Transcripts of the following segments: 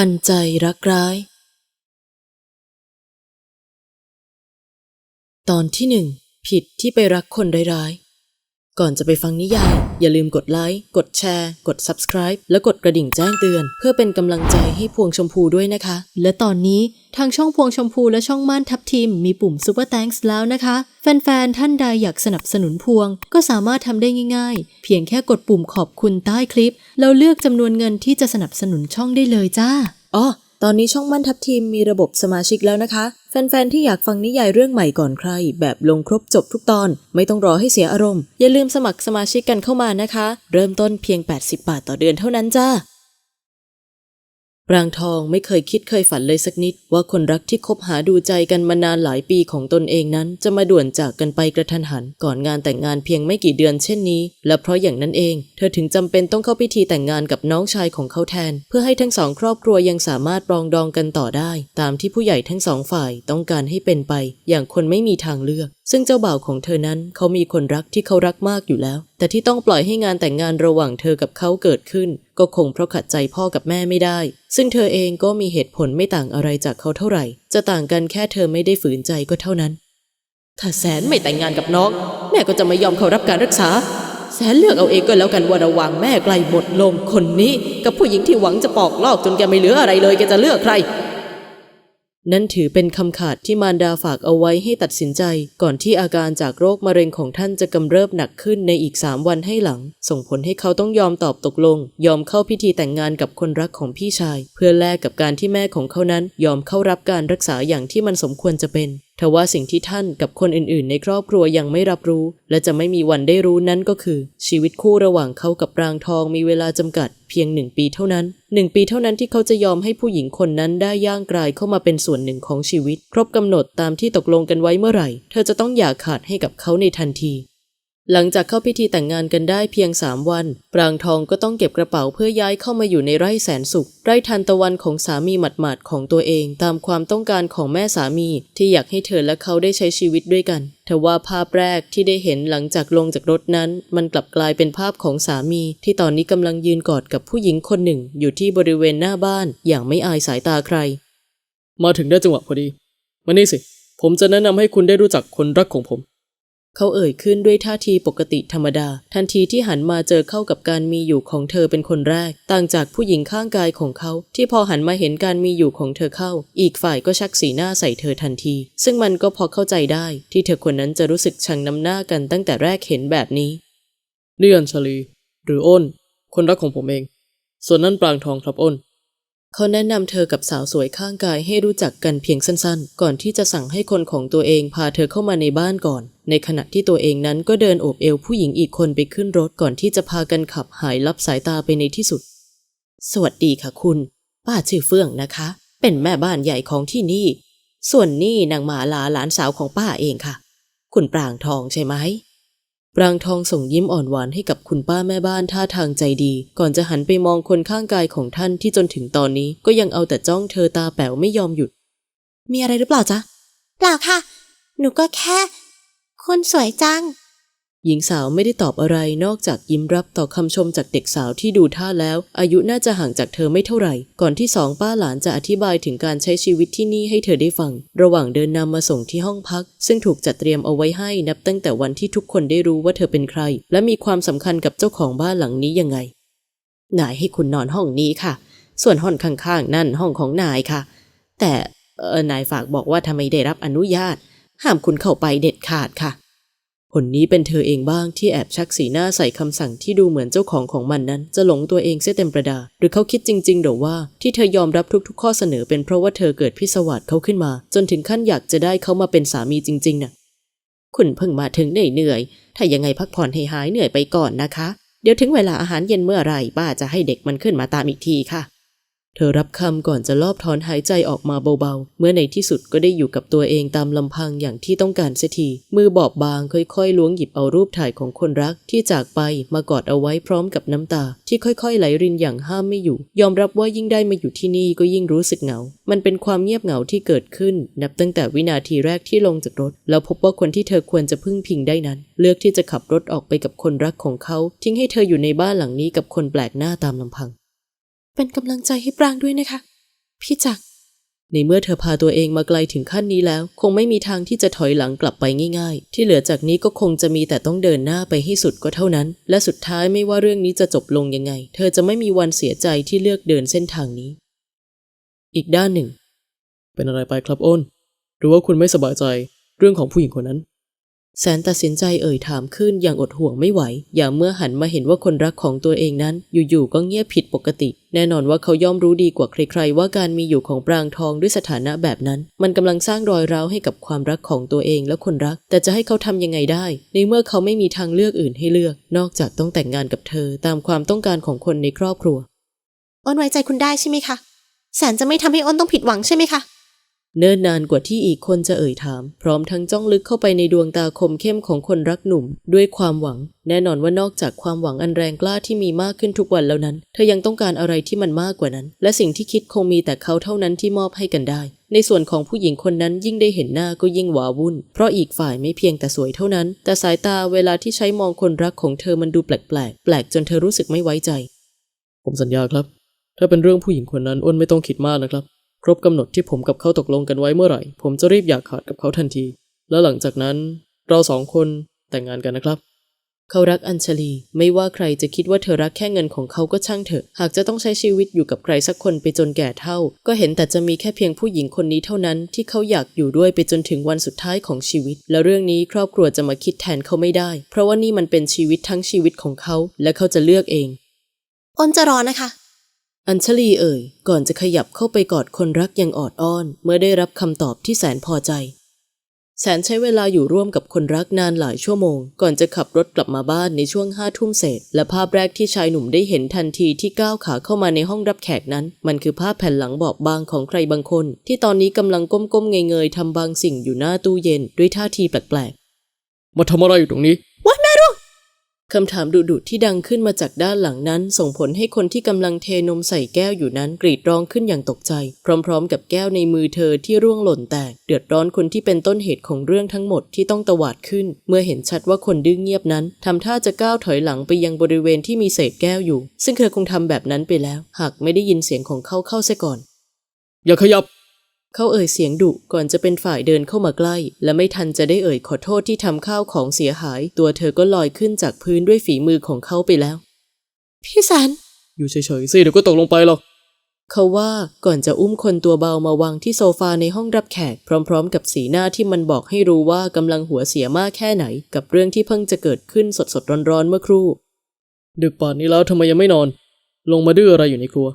ปันใจรักร้าย ตอนที่หนึ่งผิดที่ไปรักคนร้ายๆ ก่อนจะไปฟังนิยาย อย่าลืมกดไลค์ กดแชร์ กด Subscribe และกดกระดิ่งแจ้งเตือน เพื่อเป็นกำลังใจให้พวงชมพูด้วยนะคะ และตอนนี้ทางช่องพวงชมพูและช่องม่านทับทีมมีปุ่ม Super Thanks แล้วนะคะ แฟนๆ ท่านใดอยากสนับสนุนพวง ก็สามารถทำได้ง่ายๆ เพียงแค่กดปุ่มขอบคุณใต้คลิป แล้วเลือกจำนวนเงินที่จะสนับสนุนช่องได้เลยจ้าอ๋อ ตอนนี้ช่องมั่นทับทีมมีระบบสมาชิกแล้วนะคะ แฟนๆ ที่อยากฟังนิยายเรื่องใหม่ก่อนใคร แบบลงครบจบทุกตอน ไม่ต้องรอให้เสียอารมณ์ อย่าลืมสมัครสมาชิกกันเข้ามานะคะ เริ่มต้นเพียง 80 บาทต่อเดือนเท่านั้นจ้า ปรางทองไม่เคยคิดเคยฝันเลยสักนิด ว่าคนรักที่คบหาดูใจกันมานานหลายปีของตนเองนั้น จะมาด่วนจากกันไปกระทันหัน ก่อนงานแต่งงานเพียงไม่กี่เดือนเช่นนี้ และเพราะอย่างนั้นเอง เธอถึงจำเป็นต้องเข้าพิธีแต่งงานกับน้องชายของเขาแทน เพื่อให้ทั้งสองครอบครัวยังสามารถปรองดองกันต่อได้ ตามที่ผู้ใหญ่ทั้งสองฝ่ายต้องการให้เป็นไป อย่างคนไม่มีทางเลือก ซึ่งเจ้าบ่าวของเธอนั้นเขามีคนรักที่เขารักมากอยู่แล้ว แต่ที่ต้องปล่อยให้งานแต่งงานระหว่างเธอกับเขาเกิดขึ้น ก็คงเพราะขัดใจพ่อกับแม่ไม่ได้ ซึ่งเธอเองก็มีเหตุผลไม่ต่างอะไรจากเขาเท่าไหร่ จะต่างกันแค่เธอไม่ได้ฝืนใจก็เท่านั้น ถ้าแสนไม่แต่งงานกับน้อง แม่ก็จะไม่ยอมเขารับการรักษา แสนเลือกเอาเองก็แล้วกันว่าระว่างแม่ไกลหมดลมคนนี้ กับผู้หญิงที่หวังจะปอกลอกจนแกไม่เหลืออะไรเลยแกจะเลือกใคร นั่นถือเป็นคำขาดที่มารดาฝากเอาไว้ให้ตัดสินใจ ก่อนที่อาการจากโรคมะเร็งของท่านจะกำเริบหนักขึ้นในอีกสามวันให้หลัง ส่งผลให้เขาต้องยอมตอบตกลง ยอมเข้าพิธีแต่งงานกับคนรักของพี่ชาย เพื่อแลกกับการที่แม่ของเขานั้น ยอมเข้ารับการรักษาอย่างที่มันสมควรจะเป็นทว่าสิ่งที่ท่านกับคนอื่นๆ ในครอบครัวยังไม่รับรู้ และจะไม่มีวันได้รู้นั่นก็คือ ชีวิตคู่ระหว่างเขากับปรางทองมีเวลาจำกัด เพียงหนึ่งปีเท่านั้นหนึ่งปีเท่านั้นที่เขาจะยอมให้ผู้หญิงคนนั้นได้ย่างกลายเข้ามาเป็นส่วนหนึ่งของชีวิต ครบกำหนดตามที่ตกลงกันไว้เมื่อไหร่ เธอจะต้องอย่าขาดให้กับเขาในทันที หลังจากเข้าพิธีแต่งงานกันได้เพียงสามวัน ปรางทองก็ต้องเก็บกระเป๋าเพื่อย้ายเข้ามาอยู่ในไร่แสนสุข ไร่ทันตะวันของสามีหมัดๆของตัวเอง ตามความต้องการของแม่สามี ที่อยากให้เธอและเขาได้ใช้ชีวิตด้วยกันทว่าภาพแรกที่ได้เห็นหลังจากลงจากรถนั้น มันกลับกลายเป็นภาพของสามี ที่ตอนนี้กำลังยืนกอดกับผู้หญิงคนหนึ่ง อยู่ที่บริเวณหน้าบ้าน อย่างไม่อายสายตาใคร มาถึงได้จังหวะพอดีมานี่สิ ผมจะแนะนำให้คุณได้รู้จักคนรักของผม เขาเอ่ยขึ้นด้วยท่าทีปกติธรรมดา ทันทีที่หันมาเจอเข้ากับการมีอยู่ของเธอเป็นคนแรก ต่างจากผู้หญิงข้างกายของเขา ที่พอหันมาเห็นการมีอยู่ของเธอเข้า อีกฝ่ายก็ชักสีหน้าใส่เธอทันที ซึ่งมันก็พอเข้าใจได้ที่เธอคนนั้นจะรู้สึกชังน้ำหน้ากันตั้งแต่แรกเห็นแบบนี้เลียนชาลี หรืออ้น คนรักของผมเอง ส่วนนั่นปรางทองครับอ้นเขาแนะนำเธอกับสาวสวยข้างกายให้รู้จักกันเพียงสั้นๆ ก่อนที่จะสั่งให้คนของตัวเองพาเธอเข้ามาในบ้านก่อน ในขณะที่ตัวเองนั้นก็เดินโอบเอวผู้หญิงอีกคนไปขึ้นรถก่อนที่จะพากันขับหายลับสายตาไปในที่สุด สวัสดีค่ะคุณ ป้าชื่อเฟื่องนะคะ เป็นแม่บ้านใหญ่ของที่นี่ ส่วนนี่นางหมาลาหลานสาวของป้าเองค่ะ คุณปรางทองใช่ไหมปรางทองส่งยิ้มอ่อนหวานให้กับคุณป้าแม่บ้านท่าทางใจดี ก่อนจะหันไปมองคนข้างกายของท่านที่จนถึงตอนนี้ก็ยังเอาแต่จ้องเธอตาแป๋วไม่ยอมหยุด มีอะไรหรือเปล่าจ๊ะ เปล่าค่ะ หนูก็แค่ คนสวยจัง หญิงสาวไม่ได้ตอบอะไรนอกจากยิ้มรับต่อคำชมจากเด็กสาวที่ดูท่าแล้ว อายุน่าจะห่างจากเธอไม่เท่าไหร่ ก่อนที่สองป้าหลานจะอธิบายถึงการใช้ชีวิตที่นี่ให้เธอได้ฟัง ระหว่างเดินนำมาส่งที่ห้องพัก ซึ่งถูกจัดเตรียมเอาไว้ให้นับตั้งแต่วันที่ทุกคนได้รู้ว่าเธอเป็นใคร และมีความสำคัญกับเจ้าของบ้านหลังนี้ยังไงนายให้คุณนอนห้องนี้ค่ะ ส่วนห้องข้างๆ นั่นห้องของนายค่ะ แต่เออนายฝากบอกว่าทำไมได้รับอนุญาต ห้ามคุณเข้าไปเด็ดขาดค่ะคนนี้เป็นเธอเองบ้างที่แอบชักสีหน้าใส่คำสั่งที่ดูเหมือนเจ้าของของมันนั้น จะหลงตัวเองเสียเต็มประดา หรือเขาคิดจริงๆหรือว่าที่เธอยอมรับทุกๆ ข้อเสนอเป็นเพราะว่าเธอเกิดพิศวาสเขาขึ้นมา จนถึงขั้นอยากจะได้เขามาเป็นสามีจริงๆน่ะคุณเพิ่งมาถึงเหนื่อยๆถ้ายังไงพักผ่อนให้หายเหนื่อยไปก่อนนะคะ เดี๋ยวถึงเวลาอาหารเย็นเมื่อไรป้าจะให้เด็กมันขึ้นมาตามอีกทีค่ะ เธอรับคำก่อนจะลอบถอนหายใจออกมาเบาๆ เมื่อในที่สุดก็ได้อยู่กับตัวเองตามลำพังอย่างที่ต้องการเสียที มือบอบบางค่อยๆ ล้วงหยิบเอารูปถ่ายของคนรักที่จากไปมากอดเอาไว้พร้อมกับน้ำตา ที่ค่อยๆ ไหลรินอย่างห้ามไม่อยู่ ยอมรับว่ายิ่งได้มาอยู่ที่นี่ก็ยิ่งรู้สึกเหงา มันเป็นความเงียบเหงาที่เกิดขึ้น นับตั้งแต่วินาทีแรกที่ลงจากรถ แล้วพบว่าคนที่เธอควรจะพึ่งพิงได้นั้น เลือกที่จะขับรถออกไปกับคนรักของเขา ทิ้งให้เธออยู่ในบ้านหลังนี้กับคนแปลกหน้าตามลำพัง เป็นกำลังใจให้ปรางด้วยนะคะ พี่จักรในเมื่อเธอพาตัวเองมาไกลถึงขั้นนี้แล้ว คงไม่มีทางที่จะถอยหลังกลับไปง่าย ๆ ที่เหลือจากนี้ก็คงจะมีแต่ต้องเดินหน้าไปให้สุดก็เท่านั้น และสุดท้ายไม่ว่าเรื่องนี้จะจบลงยังไง เธอจะไม่มีวันเสียใจที่เลือกเดินเส้นทางนี้ อีกด้านหนึ่ง เป็นอะไรไปครับอ้น หรือว่าคุณไม่สบายใจ เรื่องของผู้หญิงคนนั้น แสนตัดสินใจเอ่ยถามขึ้นอย่างอดห่วงไม่ไหว อย่างเมื่อหันมาเห็นว่าคนรักของตัวเองนั้น อยู่ๆก็เงียบผิดปกติ แน่นอนว่าเขาย่อมรู้ดีกว่าใครๆ ว่าการมีอยู่ของปรางทองด้วยสถานะแบบนั้น มันกำลังสร้างรอยร้าวให้กับความรักของตัวเองและคนรัก แต่จะให้เขาทำยังไงได้ ในเมื่อเขาไม่มีทางเลือกอื่นให้เลือก นอกจากต้องแต่งงานกับเธอตามความต้องการของคนในครอบครัวอ้นไว้ใจคุณได้ใช่ไหมคะแสนจะไม่ทำให้อ้นต้องผิดหวังใช่ไหมคะ เนิ่นนานกว่าที่อีกคนจะเอ่ยถาม พร้อมทั้งจ้องลึกเข้าไปในดวงตาคมเข้มของคนรักหนุ่ม ด้วยความหวัง แน่นอนว่านอกจากความหวังอันแรงกล้าที่มีมากขึ้นทุกวันแล้วนั้น เธอยังต้องการอะไรที่มันมากกว่านั้น และสิ่งที่คิดคงมีแต่เขาเท่านั้นที่มอบให้กันได้ ในส่วนของผู้หญิงคนนั้นยิ่งได้เห็นหน้าก็ยิ่งหวาวุ่น เพราะอีกฝ่ายไม่เพียงแต่สวยเท่านั้น แต่สายตาเวลาที่ใช้มองคนรักของเธอมันดูแปลกๆแปลกจนเธอรู้สึกไม่ไว้ใจ ผมสัญญาครับ ถ้าเป็นเรื่องผู้หญิงคนนั้นอ้นไม่ต้องคิดมากนะครับ ครบกำหนดที่ผมกับเขาตกลงกันไว้เมื่อไหร่ ผมจะรีบอยากขาดกับเขาทันที แล้วหลังจากนั้น เราสองคนแต่งงานกันนะครับ เขารักอัญชลีไม่ว่าใครจะคิดว่าเธอรักแค่เงินของเขาก็ช่างเถอะ หากจะต้องใช้ชีวิตอยู่กับใครสักคนไปจนแก่เท่า ก็เห็นแต่จะมีแค่เพียงผู้หญิงคนนี้เท่านั้นที่เขาอยากอยู่ด้วยไปจนถึงวันสุดท้ายของชีวิต และเรื่องนี้ครอบครัวจะมาคิดแทนเขาไม่ได้ เพราะว่านี่มันเป็นชีวิตทั้งชีวิตของเขา และเขาจะเลือกเองอ้นจะรอนะคะ อัญชลีเอ่ย ก่อนจะขยับเข้าไปกอดคนรักอย่างออดอ้อน เมื่อได้รับคำตอบที่แสนพอใจ แสนใช้เวลาอยู่ร่วมกับคนรักนานหลายชั่วโมง ก่อนจะขับรถกลับมาบ้านในช่วงห้าทุ่มเศษ และภาพแรกที่ชายหนุ่มได้เห็นทันทีที่ก้าวขาเข้ามาในห้องรับแขกนั้น มันคือภาพแผ่นหลังบอบบางของใครบางคน ที่ตอนนี้กำลังก้มๆเงยๆทำบางสิ่งอยู่หน้าตู้เย็นด้วยท่าทีแปลกๆมาทำอะไรอยู่ตรงนี้ คำถามดุๆที่ดังขึ้นมาจากด้านหลังนั้น ส่งผลให้คนที่กำลังเทนมใส่แก้วอยู่นั้นกรีดร้องขึ้นอย่างตกใจ พร้อมๆ กับแก้วในมือเธอที่ร่วงหล่นแตก เดือดร้อนคนที่เป็นต้นเหตุของเรื่องทั้งหมดที่ต้องตวาดขึ้น เมื่อเห็นชัดว่าคนดื้อเงียบนั้นทำท่าจะก้าวถอยหลังไปยังบริเวณที่มีเศษแก้วอยู่ ซึ่งเธอคงทำแบบนั้นไปแล้ว หากไม่ได้ยินเสียงของเขาเข้าเสียก่อน อย่าขยับ เขาเอ่ยเสียงดุก่อนจะเป็นฝ่ายเดินเข้ามาใกล้ และไม่ทันจะได้เอ่ยขอโทษที่ทำข้าวของเสียหาย ตัวเธอก็ลอยขึ้นจากพื้นด้วยฝีมือของเขาไปแล้ว พี่แสนอยู่เฉยๆสิเดี๋ยวก็ตกลงไปหรอกเขาว่าก่อนจะอุ้มคนตัวเบามาวางที่โซฟาในห้องรับแขก พร้อม ๆ กับสีหน้าที่มันบอกให้รู้ว่ากำลังหัวเสียมากแค่ไหน กับเรื่องที่เพิ่งจะเกิดขึ้นสดๆร้อนๆเมื่อครู่ ดึกป่านนี้แล้วทำไมยังไม่นอน ลงมาดื้ออะไรอยู่ในครัว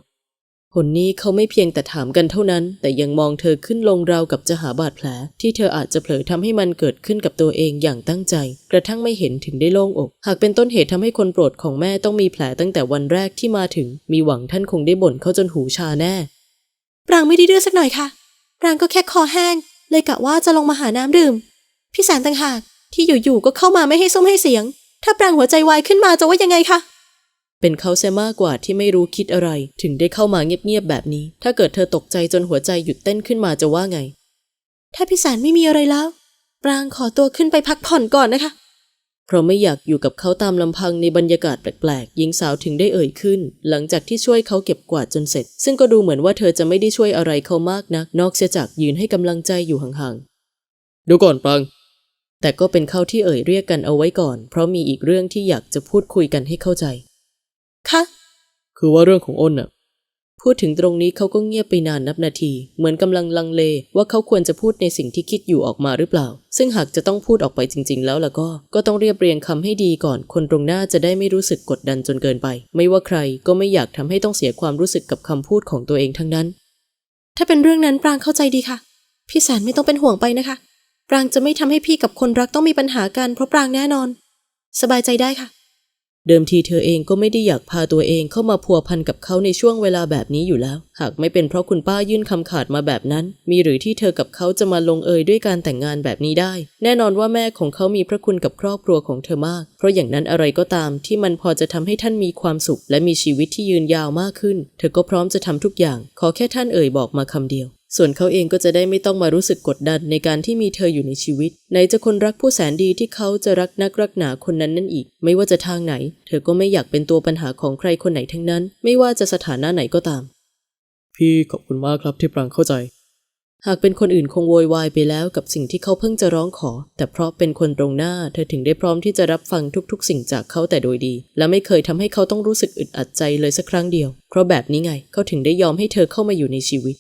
คนนี้เขาไม่เพียงแต่ถามกันเท่านั้น แต่ยังมองเธอขึ้นลงราวกับจะหาบาดแผล ที่เธออาจจะเผลอทำให้มันเกิดขึ้นกับตัวเองอย่างตั้งใจ กระทั่งไม่เห็นถึงได้โล่งอก หากเป็นต้นเหตุทำให้คนโปรดของแม่ต้องมีแผลตั้งแต่วันแรกที่มาถึง มีหวังท่านคงได้บ่นเขาจนหูชาแน่ ปรางไม่ได้ดื้อสักหน่อยค่ะ ปรางก็แค่คอแห้ง เลยกะว่าจะลงมาหาน้ำดื่ม พี่แสนต่างหากที่อยู่ๆก็เข้ามาไม่ให้ส้มให้เสียง ถ้าปรางหัวใจวายขึ้นมาจะว่ายังไงคะ เป็นเขาเสียมากกว่าที่ไม่รู้คิดอะไร ถึงได้เข้ามาเงียบๆแบบนี้ ถ้าเกิดเธอตกใจจนหัวใจหยุดเต้นขึ้นมาจะว่าไง ถ้าพี่แสนไม่มีอะไรแล้ว ปรางขอตัวขึ้นไปพักผ่อนก่อนนะคะ เพราะไม่อยากอยู่กับเขาตามลำพังในบรรยากาศแปลกๆ หญิงสาวถึงได้เอ่ยขึ้น หลังจากที่ช่วยเขาเก็บกวาดจนเสร็จ ซึ่งก็ดูเหมือนว่าเธอจะไม่ได้ช่วยอะไรเขามากนัก นอกเสียจากยืนให้กำลังใจอยู่ห่างเดี๋ยวก่อนปรางแต่ก็เป็นเขาที่เอ่ยเรียกกันเอาไว้ก่อน เพราะมีอีกเรื่องที่อยากจะพูดคุยกันให้เข้าใจ คะคือว่าเรื่องของอ้นน่ะ พูดถึงตรงนี้เขาก็เงียบไปนานนับนาที เหมือนกำลังลังเลว่าเขาควรจะพูดในสิ่งที่คิดอยู่ออกมาหรือเปล่า ซึ่งหากจะต้องพูดออกไปจริง ๆ แล้วล่ะก็ ก็ต้องเรียบเรียงคำให้ดีก่อน คนตรงหน้าจะได้ไม่รู้สึกกดดันจนเกินไป ไม่ว่าใครก็ไม่อยากทำให้ต้องเสียความรู้สึกกับคำพูดของตัวเองทั้งนั้น ถ้าเป็นเรื่องนั้นปรางเข้าใจดีค่ะ พี่แสนไม่ต้องเป็นห่วงไปนะคะ ปรางจะไม่ทำให้พี่กับคนรักต้องมีปัญหากันเพราะปรางแน่นอน สบายใจได้ค่ะ เดิมทีเธอเองก็ไม่ได้อยากพาตัวเองเข้ามาพัวพันกับเขาในช่วงเวลาแบบนี้อยู่แล้ว หากไม่เป็นเพราะคุณป้ายื่นคำขาดมาแบบนั้น มีหรือที่เธอกับเขาจะมาลงเอยด้วยการแต่งงานแบบนี้ได้ แน่นอนว่าแม่ของเขามีพระคุณกับครอบครัวของเธอมาก เพราะอย่างนั้นอะไรก็ตามที่มันพอจะทำให้ท่านมีความสุข และมีชีวิตที่ยืนยาวมากขึ้น เธอก็พร้อมจะทำทุกอย่าง ขอแค่ท่านเอ่ยบอกมาคำเดียว ส่วนเขาเองก็จะได้ไม่ต้องมารู้สึกกดดันในการที่มีเธออยู่ในชีวิต ไหนจะคนรักผู้แสนดีที่เขาจะรักนักรักหนาคนนั้นนั่นอีก ไม่ว่าจะทางไหน เธอก็ไม่อยากเป็นตัวปัญหาของใครคนไหนทั้งนั้น ไม่ว่าจะสถานะไหนก็ตาม พี่ขอบคุณมากครับที่ปรางเข้าใจ หากเป็นคนอื่นคงโวยวายไปแล้วกับสิ่งที่เขาเพิ่งจะร้องขอ แต่เพราะเป็นคนตรงหน้า เธอถึงได้พร้อมที่จะรับฟังทุก ๆ สิ่งจากเขาแต่โดยดี และไม่เคยทำให้เขาต้องรู้สึกอึดอัดใจเลยสักครั้งเดียว เพราะแบบนี้ไงเขาถึงได้ยอมให้เธอเข้ามาอยู่ในชีวิต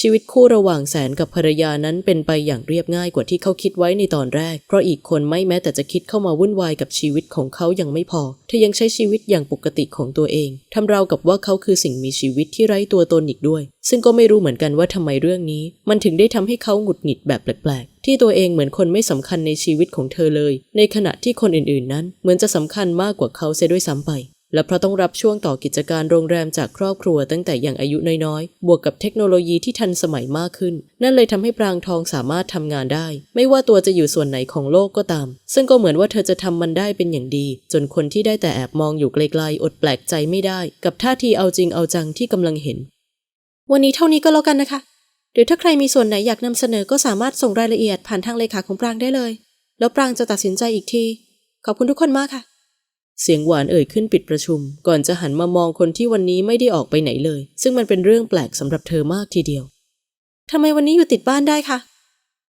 ชีวิตคู่ระหว่างแสนกับภรรยานั้นเป็นไปอย่างเรียบง่ายกว่าที่เขาคิดไว้ในตอนแรก เพราะอีกคนไม่แม้แต่จะคิดเข้ามาวุ่นวายกับชีวิตของเขายังไม่พอ เธอยังใช้ชีวิตอย่างปกติของตัวเอง ทำราวกับว่าเขาคือสิ่งมีชีวิตที่ไร้ตัวตนอีกด้วย ซึ่งก็ไม่รู้เหมือนกันว่าทำไมเรื่องนี้ มันถึงได้ทำให้เขาหงุดหงิดแบบแปลกๆ ที่ตัวเองเหมือนคนไม่สำคัญในชีวิตของเธอเลย ในขณะที่คนอื่นๆ นั้น เหมือนจะสำคัญมากกว่าเขาเสียด้วยซ้ำไป และเพราะต้องรับช่วงต่อกิจการโรงแรมจากครอบครัวตั้งแต่ยังอายุน้อยๆ บวกกับเทคโนโลยีที่ทันสมัยมากขึ้น นั่นเลยทำให้ปรางทองสามารถทำงานได้ ไม่ว่าตัวจะอยู่ส่วนไหนของโลกก็ตาม ซึ่งก็เหมือนว่าเธอจะทำมันได้เป็นอย่างดี จนคนที่ได้แต่แอบมองอยู่ไกลๆอดแปลกใจไม่ได้ กับท่าทีเอาจริงเอาจังที่กำลังเห็น วันนี้เท่านี้ก็แล้วกันนะคะหรือถ้าใครมีส่วนไหนอยากนำเสนอก็สามารถส่งรายละเอียดผ่านทางเลขาของปรางได้เลย แล้วปรางจะตัดสินใจอีกที ขอบคุณทุกคนมากค่ะ เสียงหวานเอ่ยขึ้นปิดประชุม ก่อนจะหันมามองคนที่วันนี้ไม่ได้ออกไปไหนเลย ซึ่งมันเป็นเรื่องแปลกสำหรับเธอมากทีเดียวทำไมวันนี้อยู่ติดบ้านได้คะ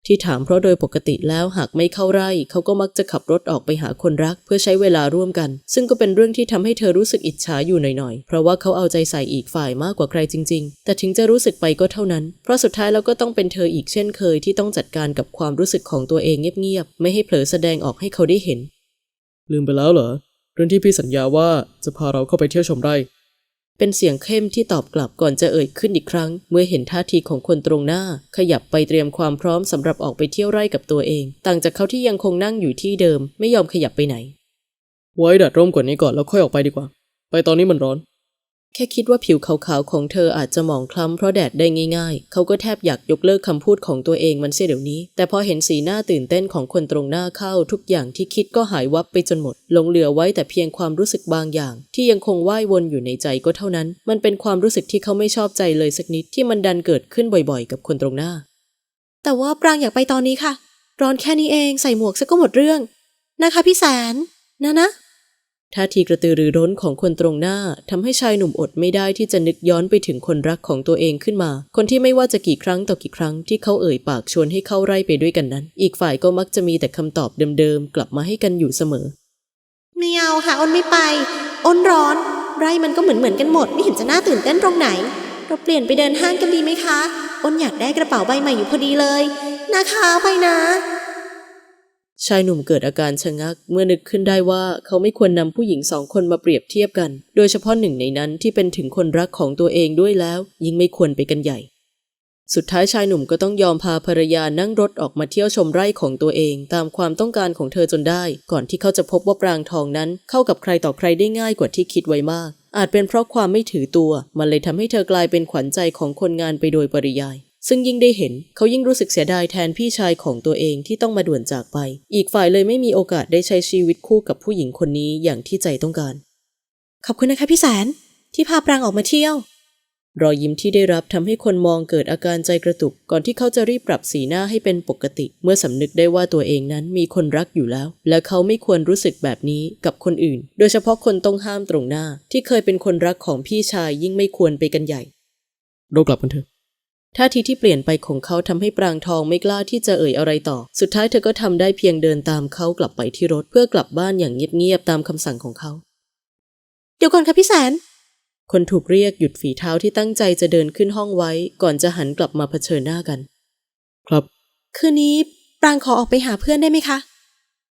ที่ถามเพราะโดยปกติแล้วหากไม่เข้าไร่เขาก็มักจะขับรถออกไปหาคนรัก เพื่อใช้เวลาร่วมกัน ซึ่งก็เป็นเรื่องที่ทำให้เธอรู้สึกอิจฉาอยู่หน่อยๆ เพราะว่าเขาเอาใจใส่อีกฝ่ายมากกว่าใครจริง ๆ แต่ถึงจะรู้สึกไปก็เท่านั้น เพราะสุดท้ายแล้วก็ต้องเป็นเธออีกเช่นเคยที่ต้องจัดการกับความรู้สึกของตัวเองเงียบๆไม่ให้เผลอแสดงออกให้เขาได้เห็น ลืมไปแล้วเหรอ รื่องที่พี่สัญญาว่าจะพาเราเข้าไปเที่ยวชมไร่ เป็นเสียงเข้มที่ตอบกลับก่อนจะเอ่ยขึ้นอีกครั้ง เมื่อเห็นท่าทีของคนตรงหน้า ขยับไปเตรียมความพร้อมสำหรับออกไปเที่ยวไร่กับตัวเอง ต่างจากเขาที่ยังคงนั่งอยู่ที่เดิม ไม่ยอมขยับไปไหน ไว้ดัดร่มกว่านี้ก่อนแล้วค่อยออกไปดีกว่า ไปตอนนี้มันร้อน แค่คิดว่าผิวขาวๆของเธออาจจะหมองคล้ำเพราะแดดได้ง่ายๆ เขาก็แทบอยากยกเลิกคำพูดของตัวเองมันเสียเดี๋ยวนี้ แต่พอเห็นสีหน้าตื่นเต้นของคนตรงหน้าเข้าทุกอย่างที่คิดก็หายวับไปจนหมด หลงเหลือไว้แต่เพียงความรู้สึกบางอย่าง ที่ยังคงว่ายวนอยู่ในใจก็เท่านั้น มันเป็นความรู้สึกที่เขาไม่ชอบใจเลยสักนิดที่มันดันเกิดขึ้นบ่อยๆ กับคนตรงหน้า แต่ว่าปรางอยากไปตอนนี้ค่ะ ร้อนแค่นี้เองใส่หมวกซะก็หมดเรื่อง นะคะพี่แสนนะนะ ท่าทีกระตือรือร้นของคนตรงหน้าทำให้ชายหนุ่มอดไม่ได้ที่จะนึกย้อนไปถึงคนรักของตัวเองขึ้นมา คนที่ไม่ว่าจะกี่ครั้งต่อกี่ครั้งที่เขาเอ่ยปากชวนให้เข้าไร่ไปด้วยกันนั้น อีกฝ่ายก็มักจะมีแต่คำตอบเดิมๆกลับมาให้กันอยู่เสมอไม่เอาค่ะอ้นไม่ไปอ้นร้อน ไร่มันก็เหมือนเหมือนๆกันหมด ไม่เห็นจะน่าตื่นเต้นตรงไหน เราเปลี่ยนไปเดินห้างกันดีไหมคะอ้นอยากได้กระเป๋าใบใหม่อยู่พอดีเลย นะคะไปนะ ชายหนุ่มเกิดอาการชะงัก เมื่อนึกขึ้นได้ว่าเขาไม่ควรนำผู้หญิงสองคนมาเปรียบเทียบกัน โดยเฉพาะหนึ่งในนั้นที่เป็นถึงคนรักของตัวเองด้วยแล้ว ยิ่งไม่ควรไปกันใหญ่ สุดท้ายชายหนุ่มก็ต้องยอมพาภรรยานั่งรถออกมาเที่ยวชมไร่ของตัวเอง ตามความต้องการของเธอจนได้ ก่อนที่เขาจะพบว่าปรางทองนั้น เข้ากับใครต่อใครได้ง่ายกว่าที่คิดไว้มาก อาจเป็นเพราะความไม่ถือตัว มันเลยทำให้เธอกลายเป็นขวัญใจของคนงานไปโดยปริยาย ซึ่งยิ่งได้เห็นเขายิ่งรู้สึกเสียดายแทนพี่ชายของตัวเองที่ต้องมาด่วนจากไป อีกฝ่ายเลยไม่มีโอกาสได้ใช้ชีวิตคู่กับผู้หญิงคนนี้อย่างที่ใจต้องการ ขอบคุณนะคะพี่แสนที่พาปรางออกมาเที่ยว รอยยิ้มที่ได้รับทำให้คนมองเกิดอาการใจกระตุก ก่อนที่เขาจะรีบปรับสีหน้าให้เป็นปกติ เมื่อสำนึกได้ว่าตัวเองนั้นมีคนรักอยู่แล้ว และเขาไม่ควรรู้สึกแบบนี้กับคนอื่น โดยเฉพาะคนต้องห้ามตรงหน้า ที่เคยเป็นคนรักของพี่ชายยิ่งไม่ควรไปกันใหญ่ เรากลับกันเถอะ ท่าทีที่เปลี่ยนไปของเขาทำให้ปรางทองไม่กล้าที่จะเอ่ยอะไรต่อ สุดท้ายเธอก็ทำได้เพียงเดินตามเขากลับไปที่รถเพื่อกลับบ้านอย่างเงียบๆตามคำสั่งของเขา เดี๋ยวก่อนค่ะพี่แสน คนถูกเรียกหยุดฝีเท้าที่ตั้งใจจะเดินขึ้นห้องไว้ ก่อนจะหันกลับมาเผชิญหน้ากัน ครับ คืนนี้ปรางขอออกไปหาเพื่อนได้ไหมคะ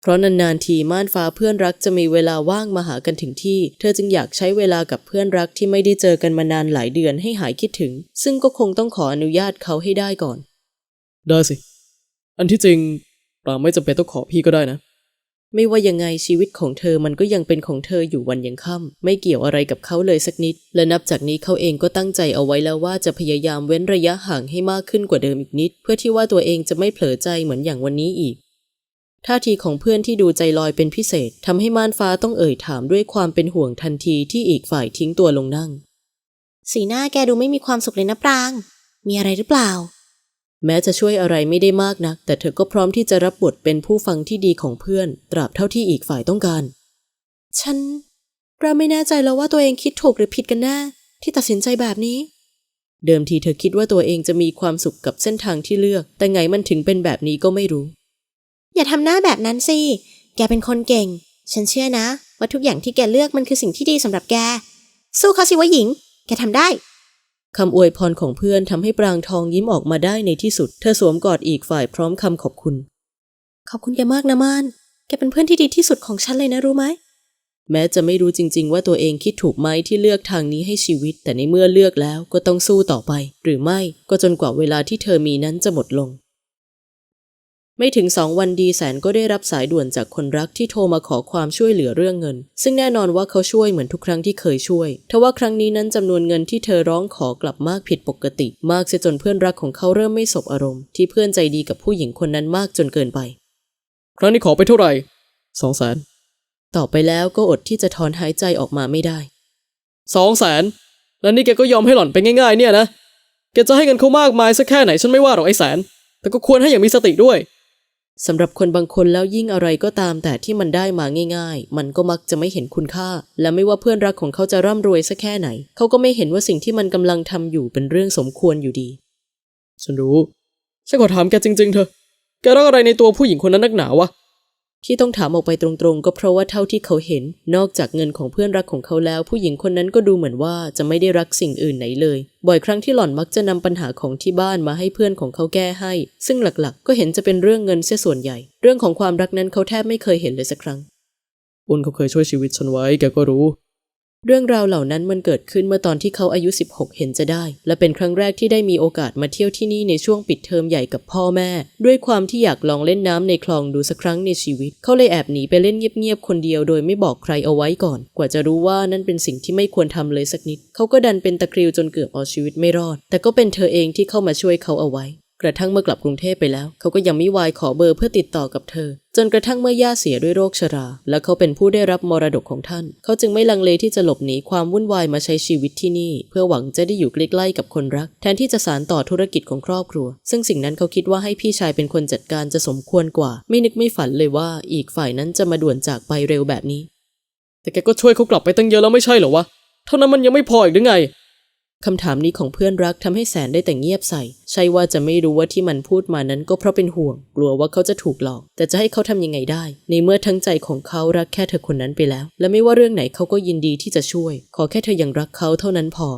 เพราะนานๆทีม่านฟ้าเพื่อนรักจะมีเวลาว่างมาหากันถึงที่ เธอจึงอยากใช้เวลากับเพื่อนรักที่ไม่ได้เจอกันมานานหลายเดือนให้หายคิดถึง ซึ่งก็คงต้องขออนุญาตเขาให้ได้ก่อน ได้สิ อันที่จริงปรางไม่จำเป็นต้องขอพี่ก็ได้นะ ไม่ว่ายังไงชีวิตของเธอมันก็ยังเป็นของเธออยู่วันยังค่ำไม่เกี่ยวอะไรกับเขาเลยสักนิด และนับจากนี้เขาเองก็ตั้งใจเอาไว้แล้วว่าจะพยายามเว้นระยะห่างให้มากขึ้นกว่าเดิมอีกนิด เพื่อที่ว่าตัวเองจะไม่เผลอใจเหมือนอย่างวันนี้อีก ท่าทีของเพื่อนที่ดูใจลอยเป็นพิเศษทำให้ม่านฟ้าต้องเอ่ยถามด้วยความเป็นห่วงทันทีที่อีกฝ่ายทิ้งตัวลงนั่ง สีหน้าแกดูไม่มีความสุขเลยนะปราง มีอะไรหรือเปล่า แม้จะช่วยอะไรไม่ได้มากนัก แต่เธอก็พร้อมที่จะรับบทเป็นผู้ฟังที่ดีของเพื่อน ตราบเท่าที่อีกฝ่ายต้องการ ฉันเราไม่แน่ใจแล้วว่าตัวเองคิดถูกหรือผิดกันแน่ที่ตัดสินใจแบบนี้ เดิมทีเธอคิดว่าตัวเองจะมีความสุขกับเส้นทางที่เลือก แต่ไงมันถึงเป็นแบบนี้ก็ไม่รู้ อย่าทำหน้าแบบนั้นสิ แกเป็นคนเก่ง ฉันเชื่อนะ ว่าทุกอย่างที่แกเลือกมันคือสิ่งที่ดีสำหรับแก สู้เขาสิวะหญิง แกทำได้คำอวยพรของเพื่อนทำให้ปรางทองยิ้มออกมาได้ในที่สุด เธอสวมกอดอีกฝ่ายพร้อมคำขอบคุณ ขอบคุณแกมากนะม่านแกเป็นเพื่อนที่ดีที่สุดของฉันเลยนะรู้ไหม แม้จะไม่รู้จริง ๆ ว่าตัวเองคิดถูกไหมที่เลือกทางนี้ให้ชีวิต แต่ในเมื่อเลือกแล้วก็ต้องสู้ต่อไป หรือไม่ก็จนกว่าเวลาที่เธอมีนั้นจะหมดลง ไม่ถึงสองวันดีแสนก็ได้รับสายด่วนจากคนรักที่โทรมาขอความช่วยเหลือเรื่องเงิน ซึ่งแน่นอนว่าเขาช่วยเหมือนทุกครั้งที่เคยช่วยทว่าครั้งนี้นั้นจำนวนเงินที่เธอร้องขอกลับมากผิดปกติ มากเสียจนเพื่อนรักของเขาเริ่มไม่สบอารมณ์ ที่เพื่อนใจดีกับผู้หญิงคนนั้นมากจนเกินไป ครั้งนี้ขอไปเท่าไหร่สองแสนต่อไปแล้วก็อดที่จะถอนหายใจออกมาไม่ได้สองแสนแล้วนี่แกก็ยอมให้หล่อนไปง่าย ๆ เนี่ยนะแกจะให้เงินเขามากมายสักแค่ไหนฉันไม่ว่าหรอกไอ้แสน แต่ก็ควรให้อย่างมีสติด้วย สำหรับคนบางคนแล้วยิ่งอะไรก็ตามแต่ที่มันได้มาง่าย ๆ มันก็มักจะไม่เห็นคุณค่า และไม่ว่าเพื่อนรักของเขาจะร่ำรวยสักแค่ไหน เขาก็ไม่เห็นว่าสิ่งที่มันกำลังทำอยู่เป็นเรื่องสมควรอยู่ดี ฉันรู้ ฉันขอถามแกจริง ๆ เถอะ แกรักอะไรในตัวผู้หญิงคนนั้นนักหนาวะ ที่ต้องถามออกไปตรงๆ ก็เพราะว่าเท่าที่เขาเห็น นอกจากเงินของเพื่อนรักของเขาแล้ว ผู้หญิงคนนั้นก็ดูเหมือนว่าจะไม่ได้รักสิ่งอื่นไหนเลย บ่อยครั้งที่หล่อนมักจะนำปัญหาของที่บ้านมาให้เพื่อนของเขาแก้ให้ ซึ่งหลักๆ ก็เห็นจะเป็นเรื่องเงินเสียส่วนใหญ่ เรื่องของความรักนั้นเขาแทบไม่เคยเห็นเลยสักครั้ง อุ่นเขาเคยช่วยชีวิตฉันไว้แกก็รู้ เรื่องราวเหล่านั้นมันเกิดขึ้นเมื่อตอนที่เขาอายุ 16 เห็นจะได้ และเป็นครั้งแรกที่ได้มีโอกาสมาเที่ยวที่นี่ในช่วงปิดเทอมใหญ่กับพ่อแม่ ด้วยความที่อยากลองเล่นน้ำในคลองดูสักครั้งในชีวิต เขาเลยแอบหนีไปเล่นเงียบๆคนเดียวโดยไม่บอกใครเอาไว้ก่อน กว่าจะรู้ว่านั่นเป็นสิ่งที่ไม่ควรทำเลยสักนิด เขาก็ดันเป็นตะคริวจนเกือบเอาชีวิตไม่รอด แต่ก็เป็นเธอเองที่เข้ามาช่วยเขาเอาไว้ กระทั่งเมื่อกลับกรุงเทพไปแล้ว เขาก็ยังไม่วายขอเบอร์เพื่อติดต่อกับเธอ จนกระทั่งเมื่อย่าเสียด้วยโรคชรา และเขาเป็นผู้ได้รับมรดกของท่าน เขาจึงไม่ลังเลที่จะหลบหนีความวุ่นวายมาใช้ชีวิตที่นี่ เพื่อหวังจะได้อยู่ใกล้ๆกับคนรัก แทนที่จะสานต่อธุรกิจของครอบครัว ซึ่งสิ่งนั้นเขาคิดว่าให้พี่ชายเป็นคนจัดการจะสมควรกว่า ไม่นึกไม่ฝันเลยว่าอีกฝ่ายนั้นจะมาด่วนจากไปเร็วแบบนี้ แต่แกก็ช่วยเขากลับไปตั้งเยอะแล้วไม่ใช่เหรอวะเท่านั้นมันยังไม่พออีกหรือไง คำถามนี้ของเพื่อนรักทำให้แสนได้แต่เงียบใส่ ใช่ว่าจะไม่รู้ว่าที่มันพูดมานั้นก็เพราะเป็นห่วง กลัวว่าเขาจะถูกหลอก แต่จะให้เขาทำยังไงได้ ในเมื่อทั้งใจของเขารักแค่เธอคนนั้นไปแล้ว และไม่ว่าเรื่องไหนเขาก็ยินดีที่จะช่วย ขอแค่เธอยังรักเขาเท่านั้นพอ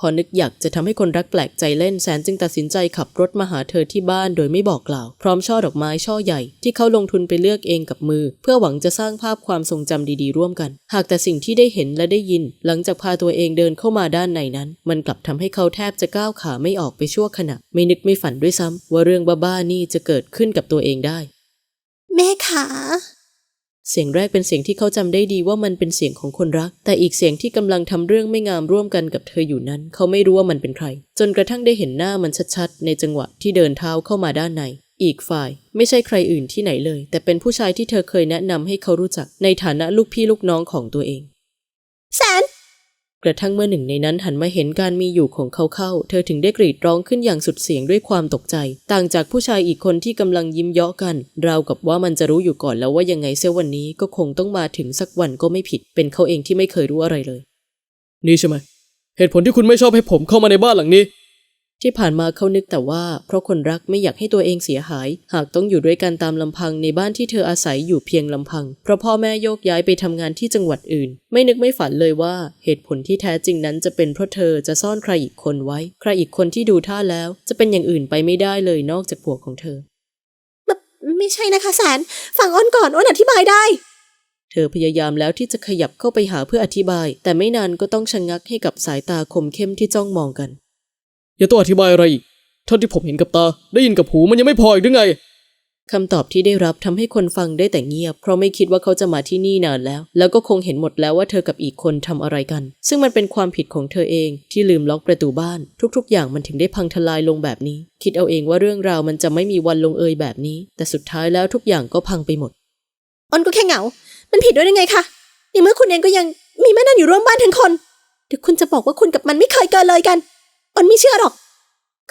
พอนึกอยากจะทำให้คนรักแปลกใจเล่นแสนจึงตัดสินใจขับรถมาหาเธอที่บ้านโดยไม่บอกกล่าว พร้อมช่อดอกไม้ช่อใหญ่ ที่เขาลงทุนไปเลือกเองกับมือ เพื่อหวังจะสร้างภาพความทรงจำดีๆ ร่วมกัน หากแต่สิ่งที่ได้เห็นและได้ยิน หลังจากพาตัวเองเดินเข้ามาด้านในนั้น มันกลับทำให้เขาแทบจะก้าวขาไม่ออกไปชั่วขณะ ไม่นึกไม่ฝันด้วยซ้ำว่าเรื่องบ้าๆนี่จะเกิดขึ้นกับตัวเองได้ แม่ขา เสียงแรกเป็นเสียงที่เขาจำได้ดีว่ามันเป็นเสียงของคนรัก แต่อีกเสียงที่กำลังทำเรื่องไม่งามร่วมกันกับเธออยู่นั้น เขาไม่รู้ว่ามันเป็นใคร จนกระทั่งได้เห็นหน้ามันชัดๆ ในจังหวะที่เดินเท้าเข้ามาด้านใน อีกฝ่าย ไม่ใช่ใครอื่นที่ไหนเลย แต่เป็นผู้ชายที่เธอเคยแนะนำให้เขารู้จักในฐานะลูกพี่ลูกน้องของตัวเองแซน กระทั่งเมื่อหนึ่งในนั้นหันมาเห็นการมีอยู่ของเขาเข้า เธอถึงได้กรีดร้องขึ้นอย่างสุดเสียงด้วยความตกใจ ต่างจากผู้ชายอีกคนที่กำลังยิ้มเยาะกัน ราวกับว่ามันจะรู้อยู่ก่อนแล้วว่ายังไงเสียวันนี้ก็คงต้องมาถึงสักวันก็ไม่ผิด เป็นเขาเองที่ไม่เคยรู้อะไรเลย นี่ใช่ไหม เหตุผลที่คุณไม่ชอบให้ผมเข้ามาในบ้านหลังนี้ ที่ผ่านมาเขานึกแต่ว่า เพราะคนรักไม่อยากให้ตัวเองเสียหาย หากต้องอยู่ด้วยกันตามลำพังในบ้านที่เธออาศัยอยู่เพียงลำพัง เพราะพ่อแม่โยกย้ายไปทำงานที่จังหวัดอื่น ไม่นึกไม่ฝันเลยว่า เหตุผลที่แท้จริงนั้นจะเป็นเพราะเธอจะซ่อนใครอีกคนไว้ ใครอีกคนที่ดูท่าแล้ว จะเป็นอย่างอื่นไปไม่ได้เลยนอกจากผัวของเธอแบบไม่ใช่นะคะแสนฟังอ้นก่อนอ้นอธิบายได้ เธอพยายามแล้วที่จะขยับเข้าไปหาเพื่ออธิบาย แต่ไม่นานก็ต้องชะงักให้กับสายตาคมเข้มที่จ้องมองกัน อย่าต้องอธิบายอะไรอีกเท่าที่ผมเห็นกับตา ได้ยินกับหูมันยังไม่พออีกหรือไงคำตอบที่ได้รับทำให้คนฟังได้แต่เงียบ เพราะไม่คิดว่าเขาจะมาที่นี่นานแล้ว แล้วก็คงเห็นหมดแล้วว่าเธอกับอีกคนทำอะไรกัน ซึ่งมันเป็นความผิดของเธอเองที่ลืมล็อกประตูบ้าน ทุกๆ อย่างมันถึงได้พังทลายลงแบบนี้ คิดเอาเองว่าเรื่องราวมันจะไม่มีวันลงเอยแบบนี้ แต่สุดท้ายแล้วทุกอย่างก็พังไปหมดอ้นก็แค่เหงา มันผิดด้วยได้ไงคะในเมื่อคุณเองก็ยังมีแม่นั่นอยู่ร่วมบ้านทั้งคนเดี๋ยวคุณจะบอกว่าคุณกับมันไม่เคยเกินเลยกัน อ้นไม่เชื่อหรอก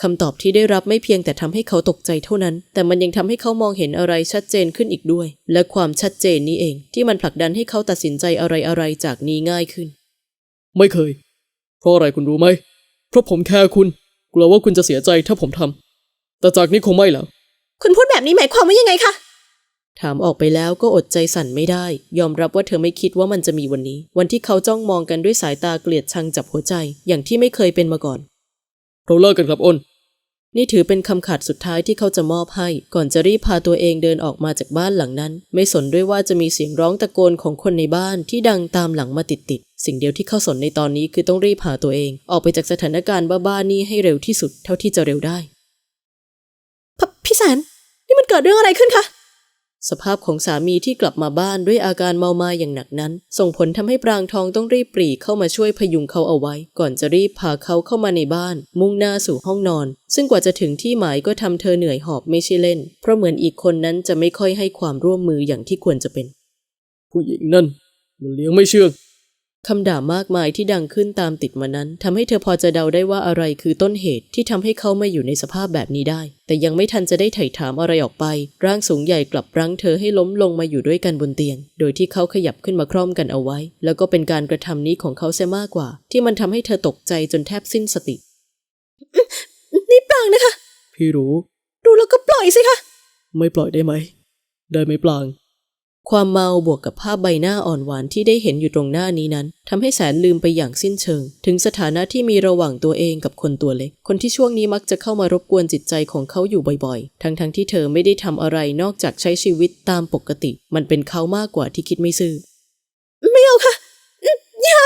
คำตอบที่ได้รับไม่เพียงแต่ทำให้เขาตกใจเท่านั้น แต่มันยังทำให้เขามองเห็นอะไรชัดเจนขึ้นอีกด้วย และความชัดเจนนี้เอง ที่มันผลักดันให้เขาตัดสินใจอะไรๆจากนี้ง่ายขึ้น ไม่เคย เพราะอะไรคุณรู้ไหม เพราะผมแค่คุณ กลัวว่าคุณจะเสียใจถ้าผมทำ แต่จากนี้คงไม่แล้ว คุณพูดแบบนี้หมายความว่ายังไงคะ ถามออกไปแล้วก็อดใจสั่นไม่ได้ ยอมรับว่าเธอไม่คิดว่ามันจะมีวันนี้ วันที่เขาจ้องมองกันด้วยสายตาเกลียดชังจับหัวใจ อย่างที่ไม่เคยเป็นมาก่อน เราเลิกกันครับอ้น นี่ถือเป็นคำขาดสุดท้ายที่เขาจะมอบให้ ก่อนจะรีบพาตัวเองเดินออกมาจากบ้านหลังนั้น ไม่สนด้วยว่าจะมีเสียงร้องตะโกนของคนในบ้านที่ดังตามหลังมาติดๆ สิ่งเดียวที่เขาสนในตอนนี้คือต้องรีบพาตัวเอง ออกไปจากสถานการณ์บ้าๆนี้ให้เร็วที่สุดเท่าที่จะเร็วได้พพี่แสนนี่มันเกิดเรื่องอะไรขึ้นคะ สภาพของสามีที่กลับมาบ้านด้วยอาการเมามาอย่างหนักนั้น ส่งผลทำให้ปรางทองต้องรีบปรีเข้ามาช่วยพยุงเขาเอาไว้ ก่อนจะรีบพาเขาเข้ามาในบ้าน มุ่งหน้าสู่ห้องนอน ซึ่งกว่าจะถึงที่หมายก็ทำเธอเหนื่อยหอบไม่ใช่เล่น เพราะเหมือนอีกคนนั้นจะไม่ค่อยให้ความร่วมมืออย่างที่ควรจะเป็น ผู้หญิงนั่นมันเลี้ยงไม่เชื่อง คำด่ามากมายที่ดังขึ้นตามติดมานั้นทำให้เธอพอจะเดาได้ว่าอะไรคือต้นเหตุที่ทำให้เขามาอยู่ในสภาพแบบนี้ได้ แต่ยังไม่ทันจะได้ไถ่ถามอะไรออกไป ร่างสูงใหญ่กลับรั้งเธอให้ล้มลงมาอยู่ด้วยกันบนเตียง โดยที่เขาขยับขึ้นมาคร่อมกันเอาไว้ แล้วก็เป็นการกระทำนี้ของเขาเสียมากกว่า ที่มันทำให้เธอตกใจจนแทบสิ้นสติ นี่ปรางนะคะ พี่รู้ ดูแล้วก็ปล่อยสิคะไม่ปล่อยได้ไหม ได้ไหมปลาง ความเมาบวกกับภาพใบหน้าอ่อนหวานที่ได้เห็นอยู่ตรงหน้านี้นั้นทำให้แสนลืมไปอย่างสิ้นเชิง ถึงสถานะที่มีระหว่างตัวเองกับคนตัวเล็ก คนที่ช่วงนี้มักจะเข้ามารบกวนจิตใจของเขาอยู่บ่อยๆ ทั้งๆทที่เธอไม่ได้ทำอะไรนอกจากใช้ชีวิตตามปกติ มันเป็นเขามากกว่าที่คิดไม่ซื่อ ไม่เอาค่ะอย่า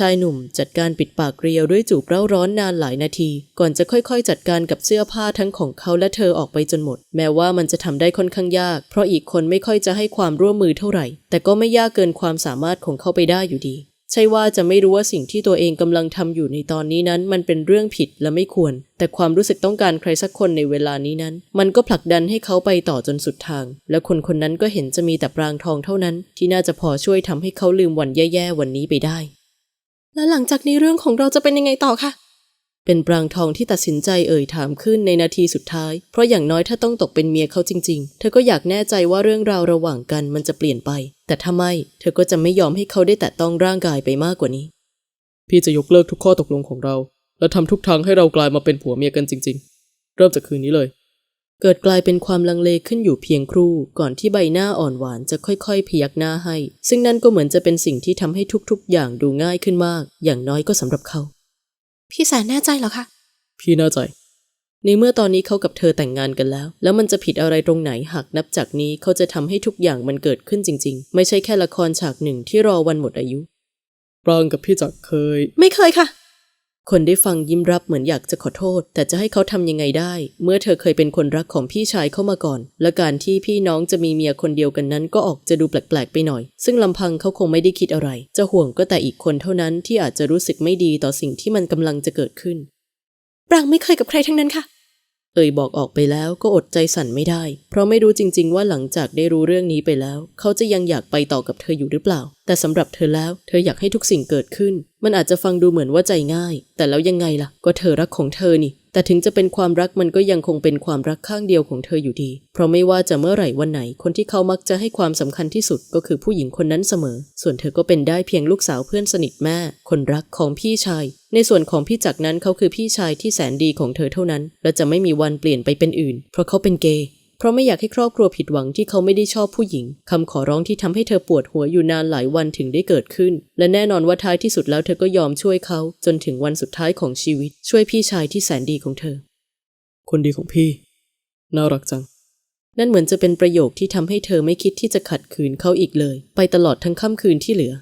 ชายหนุ่มจัดการปิดปากเรียวด้วยจูบเร่าร้อนนานหลายนาที ก่อนจะค่อยๆ จัดการกับเสื้อผ้าทั้งของเขาและเธอออกไปจนหมด แม้ว่ามันจะทำได้ค่อนข้างยาก เพราะอีกคนไม่ค่อยจะให้ความร่วมมือเท่าไหร่ แต่ก็ไม่ยากเกินความสามารถของเขาไปได้อยู่ดี ใช่ว่าจะไม่รู้ว่าสิ่งที่ตัวเองกำลังทำอยู่ในตอนนี้นั้น มันเป็นเรื่องผิดและไม่ควร แต่ความรู้สึกต้องการใครสักคนในเวลานี้นั้น มันก็ผลักดันให้เขาไปต่อจนสุดทาง และคนคนนั้นก็เห็นจะมีแต่ปรางทองเท่านั้น ที่น่าจะพอช่วยทำให้เขาลืมวันแย่ๆวันนี้ไปได้ แล้วหลังจากนี้เรื่องของเราจะเป็นยังไงต่อคะเป็นปรางทองที่ตัดสินใจเอ่ยถามขึ้นในนาทีสุดท้าย เพราะอย่างน้อยถ้าต้องตกเป็นเมียเขาจริง ๆ เธอก็อยากแน่ใจว่าเรื่องราวระหว่างกันมันจะเปลี่ยนไป แต่ถ้าไม่ เธอก็จะไม่ยอมให้เขาได้แตะต้องร่างกายไปมากกว่านี้ พี่จะยกเลิกทุกข้อตกลงของเรา และทำทุกทางให้เรากลายมาเป็นผัวเมียกันจริง ๆ เริ่มจากคืนนี้เลย เกิดกลายเป็นความลังเลขึ้นอยู่เพียงครู่ ก่อนที่ใบหน้าอ่อนหวานจะค่อยๆ พยักหน้าให้ ซึ่งนั่นก็เหมือนจะเป็นสิ่งที่ทำให้ทุกๆ อย่างดูง่ายขึ้นมาก อย่างน้อยก็สำหรับเขา พี่แสนแน่ใจเหรอคะ พี่แน่ใจ ในเมื่อตอนนี้เขากับเธอแต่งงานกันแล้ว แล้วมันจะผิดอะไรตรงไหนหากนับจากนี้เขาจะทำให้ทุกอย่างมันเกิดขึ้นจริง ๆ ไม่ใช่แค่ละครฉากหนึ่งที่รอวันหมดอายุปรางกับพี่จักรเคย ไม่เคยค่ะ คนได้ฟังยิ้มรับเหมือนอยากจะขอโทษ แต่จะให้เขาทำยังไงได้ เมื่อเธอเคยเป็นคนรักของพี่ชายเข้ามาก่อน และการที่พี่น้องจะมีเมียคนเดียวกันนั้นก็ออกจะดูแปลกๆไปหน่อย ซึ่งลำพังเขาคงไม่ได้คิดอะไร จะห่วงก็แต่อีกคนเท่านั้นที่อาจจะรู้สึกไม่ดีต่อสิ่งที่มันกำลังจะเกิดขึ้นปรางไม่เคยกับใครทั้งนั้นค่ะ เอ่ยบอกออกไปแล้วก็อดใจสั่นไม่ได้ เพราะไม่รู้จริง ๆ ว่าหลังจากได้รู้เรื่องนี้ไปแล้ว เขาจะยังอยากไปต่อกับเธออยู่หรือเปล่า แต่สำหรับเธอแล้ว เธออยากให้ทุกสิ่งเกิดขึ้น มันอาจจะฟังดูเหมือนว่าใจง่าย แต่แล้วยังไงล่ะ ก็เธอรักของเธอนี่ แต่ถึงจะเป็นความรักมันก็ยังคงเป็นความรักข้างเดียวของเธออยู่ดี เพราะไม่ว่าจะเมื่อไหร่วันไหน คนที่เขามักจะให้ความสำคัญที่สุดก็คือผู้หญิงคนนั้นเสมอ ส่วนเธอก็เป็นได้เพียงลูกสาวเพื่อนสนิทแม่ คนรักของพี่ชาย ในส่วนของพี่จักนั้นเขาคือพี่ชายที่แสนดีของเธอเท่านั้น และจะไม่มีวันเปลี่ยนไปเป็นอื่น เพราะเขาเป็นเกย์ เพราะไม่อยากให้ครอบครัวผิดหวังที่เขาไม่ได้ชอบผู้หญิงคำขอร้องที่ทำให้เธอปวดหัวอยู่นานหลายวันถึงได้เกิดขึ้น และแน่นอนว่าท้ายที่สุดแล้วเธอก็ยอมช่วยเขาจนถึงวันสุดท้ายของชีวิต ช่วยพี่ชายที่แสนดีของเธอ คนดีของพี่ น่ารักจัง นั่นเหมือนจะเป็นประโยคที่ทำให้เธอไม่คิดที่จะขัดขืนเขาอีกเลย ไปตลอดทั้งค่ำคืนที่เหลือ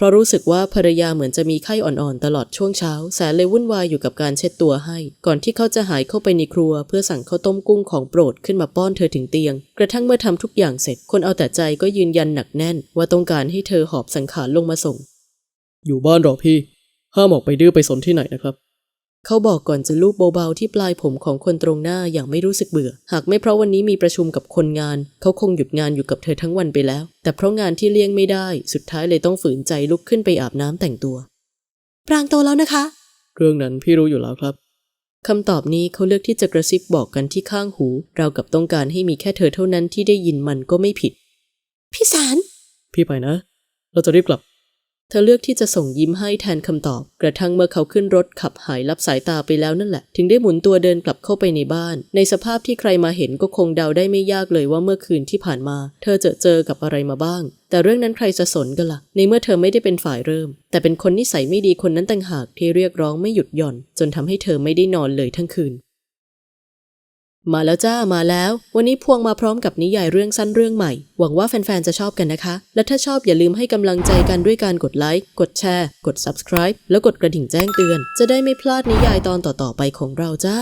เพราะรู้สึกว่าภรรยาเหมือนจะมีไข้อ่อนๆตลอดช่วงเช้า แสนเลยวุ่นวายอยู่กับการเช็ดตัวให้ ก่อนที่เขาจะหายเข้าไปในครัว เพื่อสั่งข้าวต้มกุ้งของโปรดขึ้นมาป้อนเธอถึงเตียง กระทั่งเมื่อทำทุกอย่างเสร็จ คนเอาแต่ใจก็ยืนยันหนักแน่น ว่าต้องการให้เธอหอบสังขารลงมาส่ง อยู่บ้านหรอพี่ ห้ามออกไปดื้อไปสนที่ไหนนะครับ เขาบอกก่อนจะลูบเบาๆที่ปลายผมของคนตรงหน้าอย่างไม่รู้สึกเบื่อ หากไม่เพราะวันนี้มีประชุมกับคนงาน เขาคงหยุดงานอยู่กับเธอทั้งวันไปแล้ว แต่เพราะงานที่เลี่ยงไม่ได้ สุดท้ายเลยต้องฝืนใจลุกขึ้นไปอาบน้ำแต่งตัว ปรางโตแล้วนะคะ เรื่องนั้นพี่รู้อยู่แล้วครับคำตอบนี้เขาเลือกที่จะกระซิบบอกกันที่ข้างหู เราวกับต้องการให้มีแค่เธอเท่านั้นที่ได้ยินมันก็ไม่ผิด พี่แสนพี่ไปนะ เราจะรีบกลับ เธอเลือกที่จะส่งยิ้มให้แทนคำตอบ กระทั่งเมื่อเขาขึ้นรถขับหายลับสายตาไปแล้วนั่นแหละ ถึงได้หมุนตัวเดินกลับเข้าไปในบ้าน ในสภาพที่ใครมาเห็นก็คงเดาได้ไม่ยากเลยว่าเมื่อคืนที่ผ่านมา เธอเจอเจอกับอะไรมาบ้าง แต่เรื่องนั้นใครจะสนกันละ่ะ ในเมื่อเธอไม่ได้เป็นฝ่ายเริ่ม แต่เป็นคนนิสัยไม่ดีคนนั้นต่างหากที่เรียกร้องไม่หยุดหย่อน จนทำให้เธอไม่ได้นอนเลยทั้งคืน มาแล้วจ้ามาแล้ว วันนี้พวงมาพร้อมกับนิยายเรื่องสั้นเรื่องใหม่ หวังว่าแฟน ๆ จะชอบกันนะคะ และถ้าชอบอย่าลืมให้กำลังใจกันด้วยการกดไลค์ กดแชร์ กด subscribe แล้วกดกระดิ่งแจ้งเตือน จะได้ไม่พลาดนิยายตอนต่อๆไปของเราจ้า